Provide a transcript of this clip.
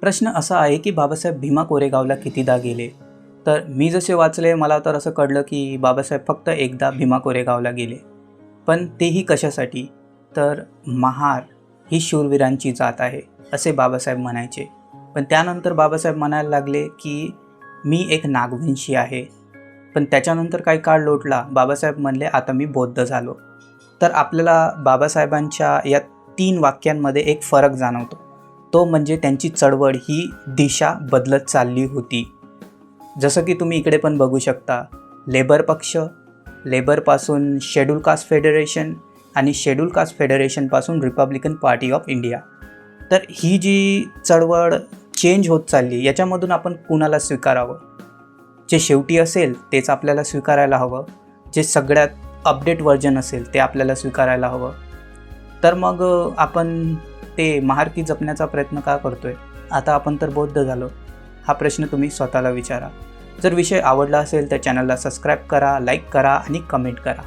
प्रश्न असा आहे की बाबासाहेब भीमा कोरेगावला कितीदा गेले? तर मी जसे वाचले मला तर असं कळलं की बाबासाहेब फक्त एकदा भीमा कोरेगावला गेले. पण तेही कशासाठी? तर महार ही शूरवीरांची जात आहे असे बाबासाहेब म्हणायचे. पण त्यानंतर बाबासाहेब म्हणायला लागले की मी एक नागवंशी आहे. पण त्याच्यानंतर काही काळ लोटला. बाबासाहेब म्हणले आता मी बौद्ध झालो. तर आपल्याला बाबासाहेबांच्या या तीन वाक्यांमध्ये एक फरक जाणवतो. तो म्हणजे त्यांची चळवळ ही दिशा बदलत चालली होती. जसं की तुम्ही इकडे पण बघू शकता लेबर पक्ष लेबरपासून शेड्यूल कास्ट फेडरेशन आणि शेड्यूल कास्ट फेडरेशनपासून रिपब्लिकन पार्टी ऑफ इंडिया. तर ही जी चळवळ चेंज होत चालली याच्यामधून आपण कुणाला स्वीकारावं? जे शेवटी असेल तेच आपल्याला स्वीकारायला हवं. जे सगळ्यात अपडेट व्हर्जन असेल ते आपल्याला स्वीकारायला हवं. तर मग आपण ते महारकी जपण्याचा प्रयत्न का करतोय? आता आपण तर बौद्ध झालो. हा प्रश्न तुम्ही स्वतःला विचारा. जर विषय आवडला असेल तर चॅनलला सबस्क्राईब करा लाईक करा आणि कमेंट करा.